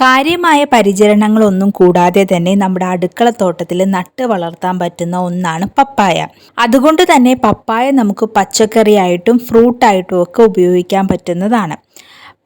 കാര്യമായ പരിചരണങ്ങളൊന്നും കൂടാതെ തന്നെ നമ്മുടെ അടുക്കളത്തോട്ടത്തിൽ നട്ട് വളർത്താൻ പറ്റുന്ന ഒന്നാണ് പപ്പായ. അതുകൊണ്ട് തന്നെ പപ്പായ നമുക്ക് പച്ചക്കറിയായിട്ടും ഫ്രൂട്ടായിട്ടും ഒക്കെ ഉപയോഗിക്കാൻ പറ്റുന്നതാണ്.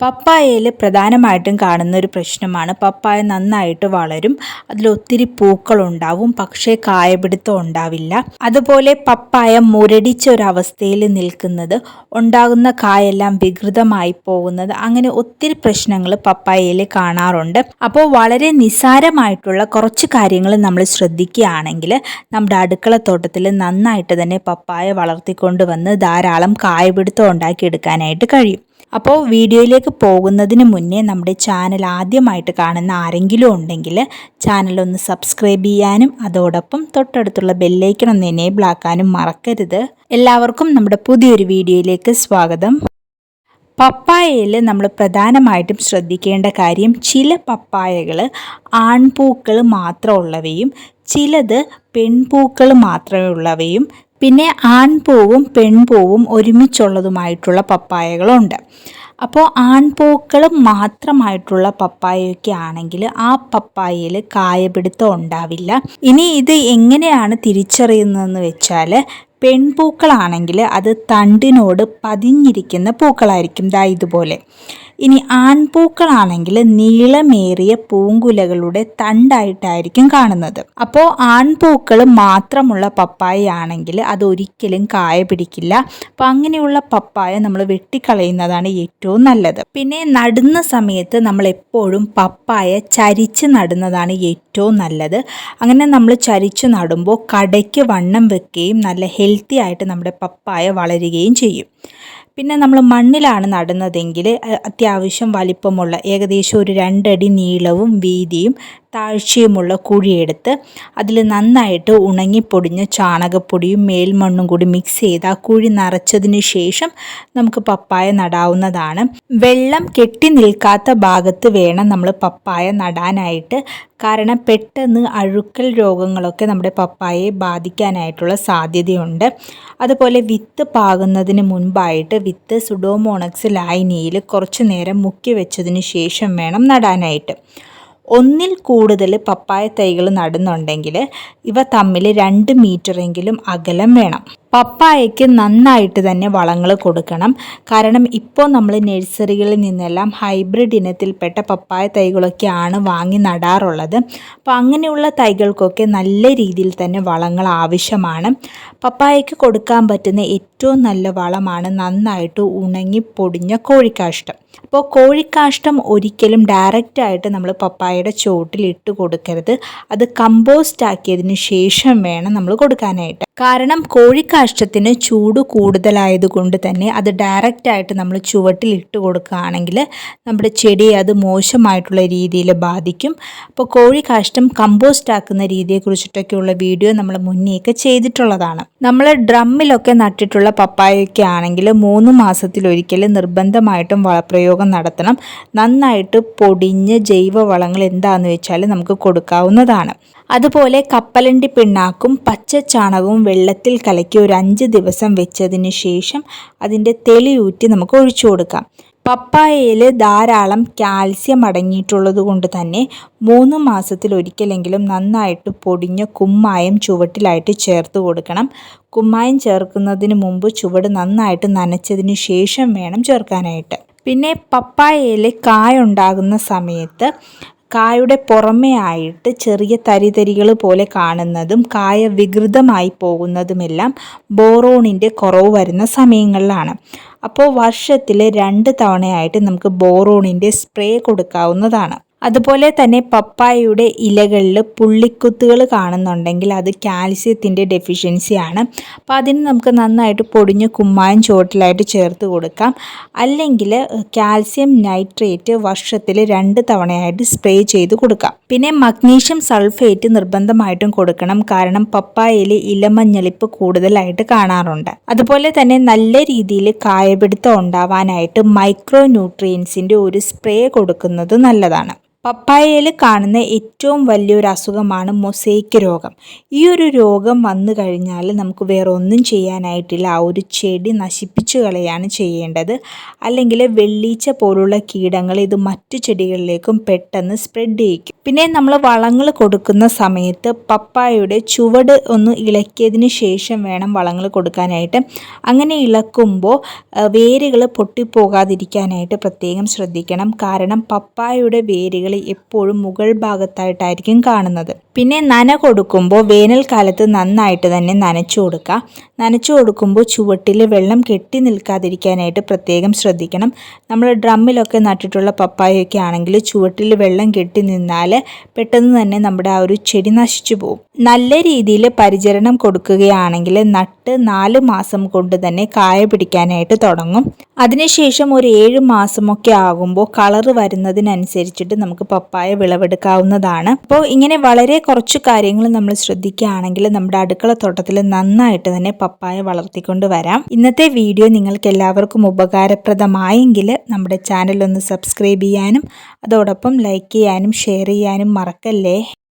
പപ്പായയിൽ പ്രധാനമായിട്ടും കാണുന്ന ഒരു പ്രശ്നമാണ്. പപ്പായ നന്നായിട്ട് വളരും. അതിലൊത്തിരി പൂക്കളുണ്ടാവും. പക്ഷേ കായപിടുത്തം ഉണ്ടാവില്ല. അതുപോലെ പപ്പായ മുരടിച്ച ഒരു അവസ്ഥയിൽ നിൽക്കുന്നത് ഉണ്ടാകുന്ന കായെല്ലാം വികൃതമായി പോകുന്നത് അങ്ങനെ ഒത്തിരി പ്രശ്നങ്ങൾ പപ്പായയിൽ കാണാറുണ്ട്. അപ്പോൾ വളരെ നിസാരമായിട്ടുള്ള കുറച്ച് കാര്യങ്ങൾ നമ്മൾ ശ്രദ്ധിക്കുകയാണെങ്കിൽ നമ്മുടെ അടുക്കള തോട്ടത്തിൽ നന്നായിട്ട് തന്നെ പപ്പായ വളർത്തിക്കൊണ്ട് വന്ന് ധാരാളം കായപിടുത്തം ഉണ്ടാക്കിയെടുക്കാനായിട്ട് കഴിയും. അപ്പോൾ വീഡിയോയിലേക്ക് പോകുന്നതിന് മുന്നേ നമ്മുടെ ചാനൽ ആദ്യമായിട്ട് കാണുന്ന ആരെങ്കിലും ഉണ്ടെങ്കിൽ ചാനൽ ഒന്ന് സബ്സ്ക്രൈബ് ചെയ്യാനും അതോടൊപ്പം തൊട്ടടുത്തുള്ള ബെല്ലൈക്കൺ ഒന്ന് എനേബിൾ ആക്കാനും മറക്കരുത്. എല്ലാവർക്കും നമ്മുടെ പുതിയൊരു വീഡിയോയിലേക്ക് സ്വാഗതം. പപ്പായയിൽ നമ്മൾ പ്രധാനമായിട്ടും ശ്രദ്ധിക്കേണ്ട കാര്യം ചില പപ്പായകൾ ആൺപൂക്കൾ മാത്രമുള്ളവയും ചിലത് പെൺപൂക്കൾ മാത്രമേ ഉള്ളവയും പിന്നെ ആൺപൂവും പെൺപൂവും ഒരുമിച്ചുള്ളതുമായിട്ടുള്ള പപ്പായകളുണ്ട്. അപ്പോൾ ആൺപൂക്കൾ മാത്രമായിട്ടുള്ള പപ്പായയൊക്കെ ആണെങ്കിൽ ആ പപ്പായയിൽ കായപിടുത്തം ഉണ്ടാവില്ല. ഇനി ഇത് എങ്ങനെയാണ് തിരിച്ചറിയുന്നതെന്ന് വെച്ചാൽ പെൺപൂക്കളാണെങ്കിൽ അത് തണ്ടിനോട് പതിഞ്ഞിരിക്കുന്ന പൂക്കളായിരിക്കും. ദാ ഇതുപോലെ. ഇനി ആൺപൂക്കളാണെങ്കിൽ നീളമേറിയ പൂങ്കുലകളുടെ തണ്ടായിട്ടായിരിക്കും കാണുന്നത്. അപ്പോൾ ആൺപൂക്കൾ മാത്രമുള്ള പപ്പായ ആണെങ്കിൽ അത് ഒരിക്കലും കായ പിടിക്കില്ല. അപ്പോൾ അങ്ങനെയുള്ള പപ്പായ നമ്മൾ വെട്ടിക്കളയുന്നതാണ് ഏറ്റവും നല്ലത്. പിന്നെ നടുന്ന സമയത്ത് നമ്മൾ എപ്പോഴും പപ്പായ ചരിച്ച് നടുന്നതാണ് ഏറ്റവും നല്ലത്. അങ്ങനെ നമ്മൾ ചരിച്ച് നടുമ്പോൾ കടയ്ക്ക് വണ്ണം വെക്കുകയും നല്ല ഹെൽത്തി ആയിട്ട് നമ്മുടെ പപ്പായ വളരുകയും ചെയ്യും. പിന്നെ നമ്മൾ മണ്ണിലാണ് നടുന്നതെങ്കിൽ അത്യാവശ്യം വലിപ്പമുള്ള ഏകദേശം ഒരു രണ്ടടി നീളവും വീതിയും താഴ്ചയുമുള്ള കുഴിയെടുത്ത് അതിൽ നന്നായിട്ട് ഉണങ്ങിപ്പൊടിഞ്ഞ ചാണകപ്പൊടിയും മേൽമണ്ണും കൂടി മിക്സ് ചെയ്ത് ആ കുഴി നിറച്ചതിന് ശേഷം നമുക്ക് പപ്പായ നടാവുന്നതാണ്. വെള്ളം കെട്ടി നിൽക്കാത്ത ഭാഗത്ത് വേണം നമ്മൾ പപ്പായ നടാനായിട്ട്. കാരണം പെട്ടെന്ന് അഴുക്കൽ രോഗങ്ങളൊക്കെ നമ്മുടെ പപ്പായയെ ബാധിക്കാനായിട്ടുള്ള സാധ്യതയുണ്ട്. അതുപോലെ വിത്ത് പാകുന്നതിന് മുൻപായിട്ട് വിത്ത് സുഡോമോണക്സ് ലായനിയിൽ കുറച്ച് നേരം മുക്കി വെച്ചതിന് ശേഷം വേണം നടാനായിട്ട്. ഒന്നിൽ കൂടുതൽ പപ്പായ തൈകൾ നടുന്നുണ്ടെങ്കിൽ ഇവ തമ്മിൽ രണ്ട് മീറ്ററെങ്കിലും അകലം വേണം. പപ്പായയ്ക്ക് നന്നായിട്ട് തന്നെ വളങ്ങൾ കൊടുക്കണം. കാരണം ഇപ്പോൾ നമ്മൾ നഴ്സറികളിൽ നിന്നെല്ലാം ഹൈബ്രിഡ് ഇനത്തിൽപ്പെട്ട പപ്പായ തൈകളൊക്കെയാണ് വാങ്ങി നടാറുള്ളത്. അപ്പോൾ അങ്ങനെയുള്ള തൈകൾക്കൊക്കെ നല്ല രീതിയിൽ തന്നെ വളങ്ങൾ ആവശ്യമാണ്. പപ്പായയ്ക്ക് കൊടുക്കാൻ പറ്റുന്ന ഏറ്റവും നല്ല വളമാണ് നന്നായിട്ട് ഉണങ്ങി പൊടിഞ്ഞ കോഴിക്കാഷ്ടം. അപ്പോൾ കോഴിക്കാഷ്ടം ഒരിക്കലും ഡയറക്റ്റായിട്ട് നമ്മൾ പപ്പായയുടെ ചോട്ടിൽ ഇട്ട് കൊടുക്കരുത്. അത് കമ്പോസ്റ്റ് ആക്കിയതിന് ശേഷം വേണം നമ്മൾ കൊടുക്കാനായിട്ട്. കാരണം കോഴിക്കാഷ്ടത്തിന് ചൂട് കൂടുതലായതുകൊണ്ട് തന്നെ അത് ഡയറക്റ്റായിട്ട് നമ്മൾ ചുവട്ടിൽ ഇട്ട് കൊടുക്കുകയാണെങ്കിൽ നമ്മുടെ ചെടി അത് മോശമായിട്ടുള്ള രീതിയിൽ ബാധിക്കും. അപ്പോൾ കോഴിക്കാഷ്ടം കമ്പോസ്റ്റ് ആക്കുന്ന രീതിയെക്കുറിച്ചിട്ടൊക്കെയുള്ള വീഡിയോ നമ്മൾ മുന്നേയൊക്കെ ചെയ്തിട്ടുള്ളതാണ്. നമ്മൾ ഡ്രമ്മിലൊക്കെ നട്ടിട്ടുള്ള പപ്പായൊക്കെ ആണെങ്കിൽ മൂന്ന് മാസത്തിലൊരിക്കൽ നിർബന്ധമായിട്ടും വളപ്രയോഗം നടത്തണം. നന്നായിട്ട് പൊടിഞ്ഞ് ജൈവ വളങ്ങൾ എന്താണെന്ന് വെച്ചാൽ നമുക്ക് കൊടുക്കാവുന്നതാണ്. അതുപോലെ കപ്പലണ്ടി പിണ്ണാക്കും പച്ച ചാണകവും വെള്ളത്തിൽ കലക്കി ഒരു അഞ്ച് ദിവസം വെച്ചതിന് ശേഷം അതിന്റെ തെളിയൂറ്റി നമുക്ക് ഒഴിച്ചു കൊടുക്കാം. പപ്പായയിൽ ധാരാളം കാൽസ്യം അടങ്ങിയിട്ടുള്ളത് കൊണ്ട് തന്നെ മൂന്ന് മാസത്തിൽ ഒരിക്കലെങ്കിലും നന്നായിട്ട് പൊടിഞ്ഞ കുമ്മായം ചുവട്ടിലായിട്ട് ചേർത്ത് കൊടുക്കണം. കുമ്മായം ചേർക്കുന്നതിന് മുമ്പ് ചുവട് നന്നായിട്ട് നനച്ചതിന് ശേഷം വേണം ചേർക്കാനായിട്ട്. പിന്നെ പപ്പായയിൽ കായ ഉണ്ടാകുന്ന സമയത്ത് കായുടെ പുറമേ ആയിട്ട് ചെറിയ തരിതരികൾ പോലെ കാണുന്നതും കായ വികൃതമായി പോകുന്നതുമെല്ലാം ബോറോണിന്റെ കുറവ് വരുന്ന സമയങ്ങളിലാണ്. അപ്പോൾ വർഷത്തിൽ രണ്ട് തവണയായിട്ട് നമുക്ക് ബോറോണിന്റെ സ്പ്രേ കൊടുക്കാവുന്നതാണ്. അതുപോലെ തന്നെ പപ്പായയുടെ ഇലകളിൽ പുള്ളിക്കുത്തുകൾ കാണുന്നുണ്ടെങ്കിൽ അത് കാൽസ്യത്തിന്റെ ഡെഫിഷ്യൻസിയാണ്. അപ്പോൾ അതിന് നമുക്ക് നന്നായിട്ട് പൊടിഞ്ഞ് കുമ്മായം ചോട്ടിലായിട്ട് ചേർത്ത് കൊടുക്കാം. അല്ലെങ്കിൽ കാൽസ്യം നൈട്രേറ്റ് വർഷത്തിൽ രണ്ട് തവണയായിട്ട് സ്പ്രേ ചെയ്ത് കൊടുക്കാം. പിന്നെ മഗ്നീഷ്യം സൾഫേറ്റ് നിർബന്ധമായിട്ടും കൊടുക്കണം. കാരണം പപ്പായയിൽ ഇലമഞ്ഞളിപ്പ് കൂടുതലായിട്ട് കാണാറുണ്ട്. അതുപോലെ തന്നെ നല്ല രീതിയിൽ കായപിടുത്തം ഉണ്ടാവാനായിട്ട് മൈക്രോ ന്യൂട്രിയൻസിന്റെ ഒരു സ്പ്രേ കൊടുക്കുന്നത് നല്ലതാണ്. പപ്പായയിൽ കാണുന്ന ഏറ്റവും വലിയൊരു അസുഖമാണ് മൊസൈക്ക് രോഗം. ഈ ഒരു രോഗം വന്നു കഴിഞ്ഞാൽ നമുക്ക് വേറെ ഒന്നും ചെയ്യാനായിട്ടില്ല. ആ ഒരു ചെടി നശിപ്പിച്ചു കളയാണ് ചെയ്യേണ്ടത്. അല്ലെങ്കിൽ വെള്ളീച്ച പോലുള്ള കീടങ്ങൾ ഇത് മറ്റു ചെടികളിലേക്കും പെട്ടെന്ന് സ്പ്രെഡ് ചെയ്യിക്കും. പിന്നെ നമ്മൾ വളങ്ങൾ കൊടുക്കുന്ന സമയത്ത് പപ്പായയുടെ ചുവട് ഒന്ന് ഇളക്കിയതിന് ശേഷം വേണം വളങ്ങൾ കൊടുക്കാനായിട്ട്. അങ്ങനെ ഇളക്കുമ്പോൾ വേരുകൾ പൊട്ടിപ്പോകാതിരിക്കാനായിട്ട് പ്രത്യേകം ശ്രദ്ധിക്കണം. കാരണം പപ്പായയുടെ വേരുകൾ എപ്പോഴും മുകൾ ഭാഗത്തായിട്ടായിരിക്കും കാണുന്നത്. പിന്നെ നന കൊടുക്കുമ്പോൾ വേനൽക്കാലത്ത് നന്നായിട്ട് തന്നെ നനച്ചു കൊടുക്കുക. നനച്ചു കൊടുക്കുമ്പോൾ ചുവട്ടിൽ വെള്ളം കെട്ടി നിൽക്കാതിരിക്കാനായിട്ട് പ്രത്യേകം ശ്രദ്ധിക്കണം. നമ്മൾ ഡ്രമ്മിലൊക്കെ നട്ടിട്ടുള്ള പപ്പായൊക്കെ ആണെങ്കിൽ ചുവട്ടിൽ വെള്ളം കെട്ടി നിന്നാൽ പെട്ടെന്ന് തന്നെ നമ്മുടെ ആ ഒരു ചെടി നശിച്ചു പോകും. നല്ല രീതിയിൽ പരിചരണം കൊടുക്കുകയാണെങ്കിൽ നട്ട് നാല് മാസം കൊണ്ട് തന്നെ കായ പിടിക്കാനായിട്ട് തുടങ്ങും. അതിനുശേഷം ഒരു ഏഴ് മാസമൊക്കെ ആകുമ്പോൾ കളറ് വരുന്നതിനനുസരിച്ചിട്ട് നമുക്ക് പപ്പായ വിളവെടുക്കാവുന്നതാണ്. അപ്പോൾ ഇങ്ങനെ വളരെ കുറച്ച് കാര്യങ്ങൾ നമ്മൾ ശ്രദ്ധിക്കുകയാണെങ്കിൽ നമ്മുടെ അടുക്കള തോട്ടത്തിൽ നന്നായിട്ട് തന്നെ പപ്പായ വളർത്തിക്കൊണ്ട് വരാം. ഇന്നത്തെ വീഡിയോ നിങ്ങൾക്ക് എല്ലാവർക്കും ഉപകാരപ്രദമായെങ്കിൽ നമ്മുടെ ചാനൽ ഒന്ന് സബ്സ്ക്രൈബ് ചെയ്യാനും അതോടൊപ്പം ലൈക്ക് ചെയ്യാനും ഷെയർ ചെയ്യാനും മറക്കല്ലേ?